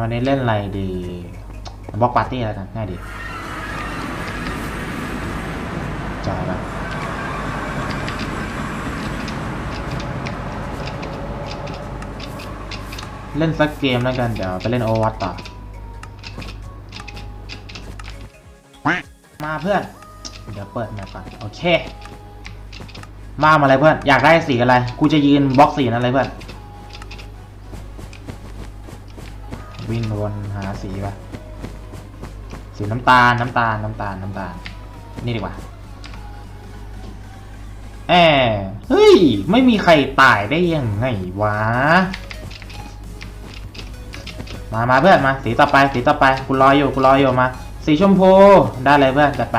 วันนี้เล่นอะไรดีบล็อกปาร์ตี้แล้วกันง่ายดีจอยแบบเล่นสักเกมแล้วกันเดี๋ยวไปเล่นโอวัตต่อมาเพื่อน เดี๋ยวเปิดมปก่อนโอเค มามาอะไรเพื่อน อยากได้สีอะไร กูจะยืนบล็อกสีนั้นเลยเพื่อน วิ่งวนหาสีปะสีน้ำตาลน้ำตาลน้ำตาลน้ำตาล นี่ดีกว่าแอบเฮ้ย ไม่มีใครตายได้ยังไงวะ มามาเพื่อนมา สีต่อไป สีต่อไปกูรออยู่กูรออยู่มา สีชมพู ได้เลยเพื่อนจัดไป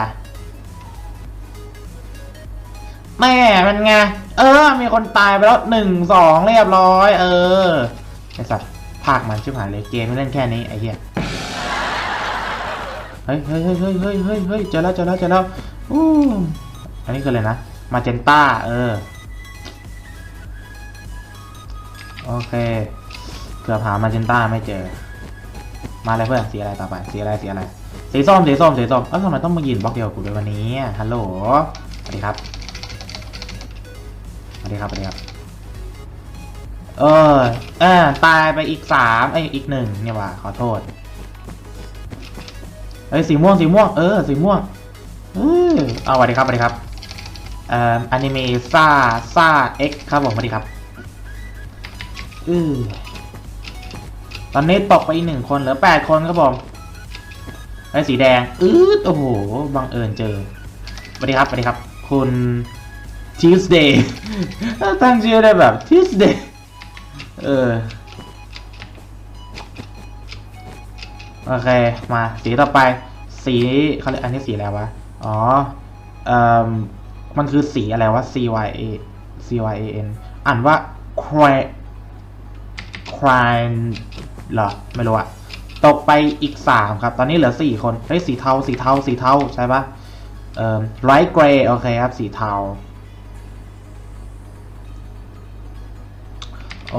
แม่มันไง เออ มีคนตายไปแล้วหนึ่งสองเรียบร้อย เออไอสัตว์ ภาคมันชิบหายเลยเกมไม่เล่นแค่นี้ไอ้เหี้ยเฮ้ยเฮ้ยเฮ้ยเฮ้ยเฮ้ยเฮ้ยเฮ้ยเจอแล้วเจอแล้วเจอแล้วอู้อันนี้คืออะไรนะมาเจนต้าเออโอเคเกือบหามาเจนต้าไม่เจอ มาเลยเพื่อนสีอะไรต่อไปสีอะไรสีอะไรสีส้มสีส้มสีส้มเอ้าทำไมต้องมายืนบล็อกเดียวกูด้วยวันนี้ฮัลโหลสวัสดีครับสวัสดีครับสวัสดีครับ เออ เออ ตายไปอีกสามไออีกหนึ่งเนี่ยว่ะขอโทษเอ้ยสีม่วงสีม่วงเออสีม่วงเออเอาสวัสดีครับสวัสดีครับเอ่ออนิเมะซ่าซ่าเอ็กครับผมสวัสดีครับอือตอนนี้ตกไปอีกหนึ่งคนเหลือแปดคนครับผมไอ้สีแดงอืดโอ้โหบังเอิญเจอสวัสดีครับสวัสดีครับ คุณ Tuesday ตั้งชื่อได้แบบ Tuesday เออ โอเค มาสีต่อไป สีเขาเรียกอันนี้สีอะไรวะ อ๋อ เอ่อ มันคือสีอะไรวะ C Y A C Y A N อ่านว่า cry cry เหรอ ไม่รู้อะตกไปอีกสามครับ ตอนนี้เหลือสี่คน เฮ้ย สีเทา สีเทา สีเทา ใช่ปะเอ่อ light gray โอเคครับ สีเทา โอ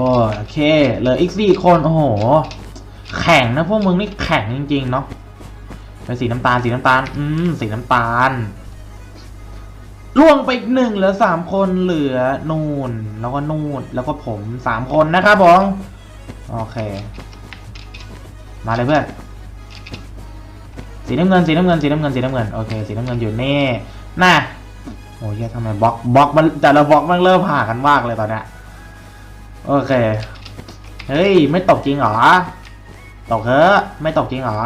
เคเหลืออีกสี่คนโอ้โห แข่งนะพวกมึงนี่แข่งจริงๆเนาะเป็นสีน้ำตาลสีน้ำตาล อืมสีน้ำตาลล่วงไปอีกหนึ่งเหลือสามคนเหลือนูนแล้วก็นูนแล้วก็ผมสามคนนะครับผมโอเค มาเลยเพื่อนสีน้ำเงินสีน้ำเงินสีน้ำเงินสีน้ำเงินโอเคสีน้ำเงินอยู่นี่น่ะโอ้ยทำไมบล็อกบล็อกมันแต่ละบล็อกมันเริ่มห่างกันมากเลยตอนเนี้ย โอเค เฮ้ย ไม่ตกจริงเหรอ ตกเถอะไม่ตกจริงเหรอ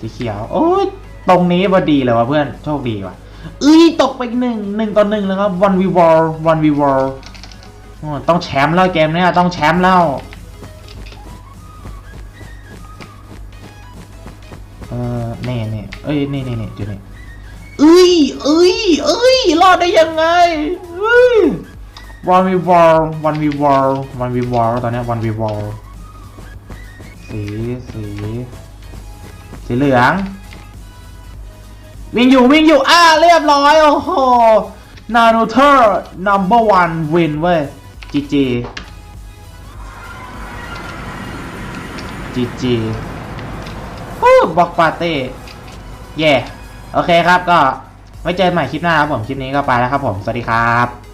สีเขียว โอ้ย ตรงนี้พอดีเลยวะเพื่อน โชคดีว่ะเอ้ย ตกไปอีกหนึ่งหนึ่งต่อหนึ่งแล้วครับ one v war one v war โอ้ต้องแชมป์แล้วเกมนี้ต้องแชมป์แล้วเออนี่นี่เอ้ย นี่นี่นี่อยู่นี่เอ้ยเอ้ยเอ้ย รอดได้ยังไงเอ้ย one v war one v war one v war ตอนนี้ย one v war สีสีสีเหลือง วิ่งอยู่วิ่งอยู่ อ่าเรียบร้อย โอ้โหนารูเทอร์ number one win เว้ย GG GG ฮู้บอกปาเต้เย่โอเคครับก็ไว้เจอกันใหม่คลิปหน้าครับผม คลิปนี้ก็ไปแล้วครับผม สวัสดีครับ